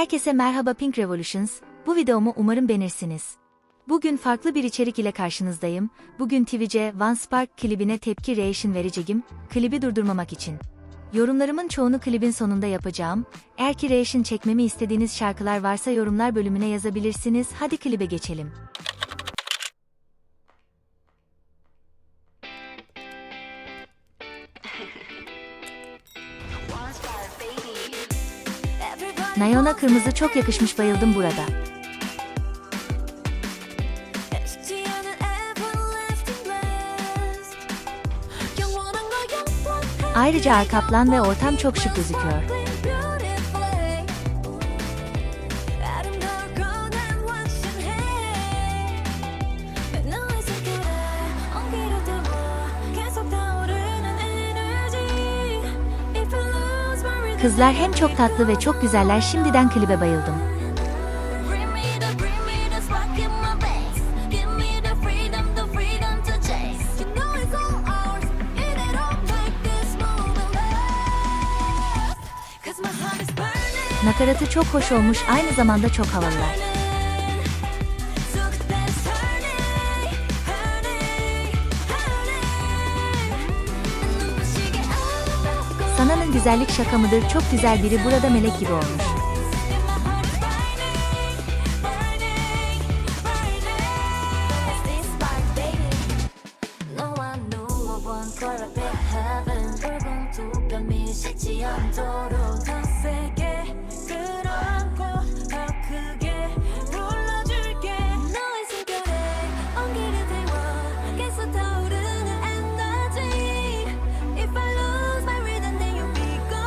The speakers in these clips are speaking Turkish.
Herkese merhaba Pink Revolutions, bu videomu umarım beğenirsiniz. Bugün farklı bir içerik ile karşınızdayım. Bugün Twitch'e One Spark klibine tepki reaction vereceğim, klibi durdurmamak için. Yorumlarımın çoğunu klibin sonunda yapacağım. Eğer ki reaction çekmemi istediğiniz şarkılar varsa yorumlar bölümüne yazabilirsiniz. Hadi klibe geçelim. Nayona kırmızı çok yakışmış bayıldım burada. Ayrıca Arkaplan ve ortam çok şık gözüküyor. Kızlar hem çok tatlı ve çok güzeller şimdiden klibe bayıldım. Nakaratı çok hoş olmuş aynı zamanda çok havalılar. Sana'nın güzellik şaka mıdır çok güzel biri burada melek gibi olmuş.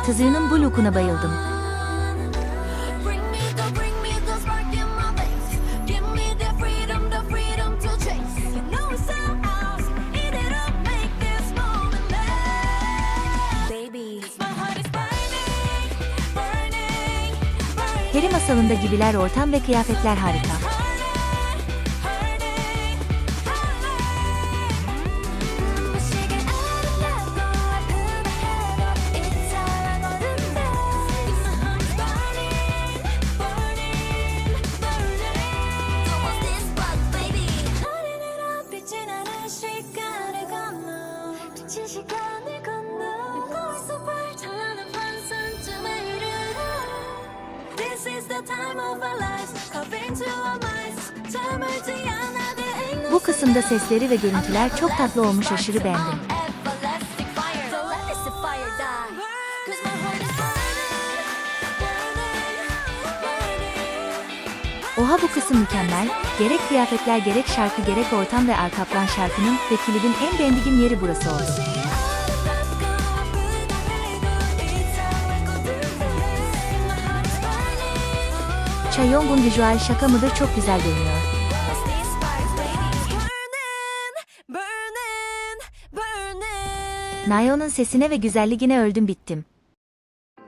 İs burning, burning, burning Peri masalında gibiler ortam ve kıyafetler harika. Bu kısımda sesleri ve görüntüler çok tatlı olmuş aşırı beğendim. Oha bu kısım mükemmel. Gerek kıyafetler gerek şarkı gerek ortam ve Arkaplan şarkının ve klibin en beğendiğim yeri burası oldu. Burning. Chaeyong'un visual şaka mıdır çok güzel görünüyor. Nayeon'un sesine ve güzelliğine öldüm bittim.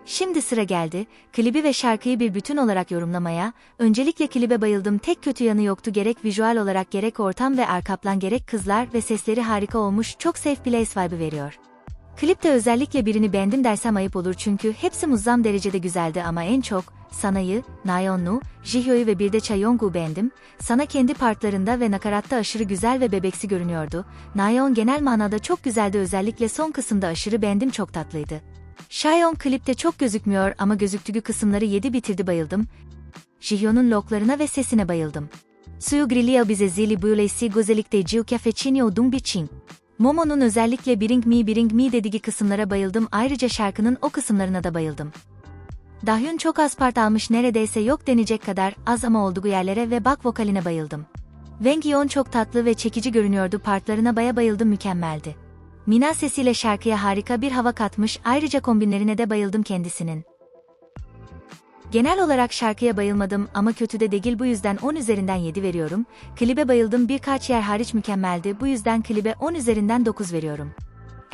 Şimdi sıra geldi, klibi ve şarkıyı bir bütün olarak yorumlamaya, öncelikle klibe bayıldım tek kötü yanı yoktu gerek visual olarak gerek ortam ve arkaplan gerek kızlar ve sesleri harika olmuş çok safe place vibe veriyor. Klipte özellikle birini beğendim dersem ayıp olur çünkü hepsi muzzam derecede güzeldi ama en çok, Sana'yı, Nayeon'u, Jihyo'yu ve bir de Chaeyong'u beğendim. Sana kendi partlarında ve nakaratta aşırı güzel ve bebeksi görünüyordu. Nayeon genel manada çok güzeldi özellikle son kısımda aşırı beğendim çok tatlıydı. Chaeyoung klipte çok gözükmüyor ama gözüktüğü kısımları yedi bitirdi bayıldım. Jihyo'nun loklarına ve sesine bayıldım. Suyu grillia bize zili böylesi güzellikte jiu cafecinho dung biçing. Momo'nun özellikle Bring Me Bring Me dediği kısımlara bayıldım ayrıca şarkının o kısımlarına da bayıldım. Dahyun çok az part almış neredeyse yok denecek kadar az ama olduğu yerlere ve bak vokaline bayıldım. Wang Yeon çok tatlı ve çekici görünüyordu partlarına baya bayıldım mükemmeldi. Mina sesiyle şarkıya harika bir hava katmış ayrıca kombinlerine de bayıldım kendisinin. Genel olarak şarkıya bayılmadım ama kötü de değil bu yüzden 10 üzerinden 7 veriyorum. Klibe bayıldım birkaç yer hariç mükemmeldi bu yüzden klibe 10 üzerinden 9 veriyorum.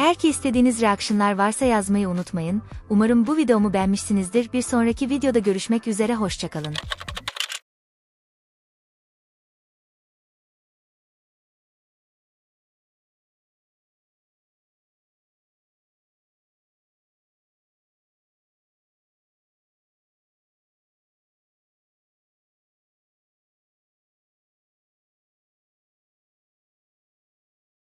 Eğer ki istediğiniz reaksiyonlar varsa yazmayı unutmayın. Umarım bu videomu beğenmişsinizdir. Bir sonraki videoda görüşmek üzere hoşçakalın.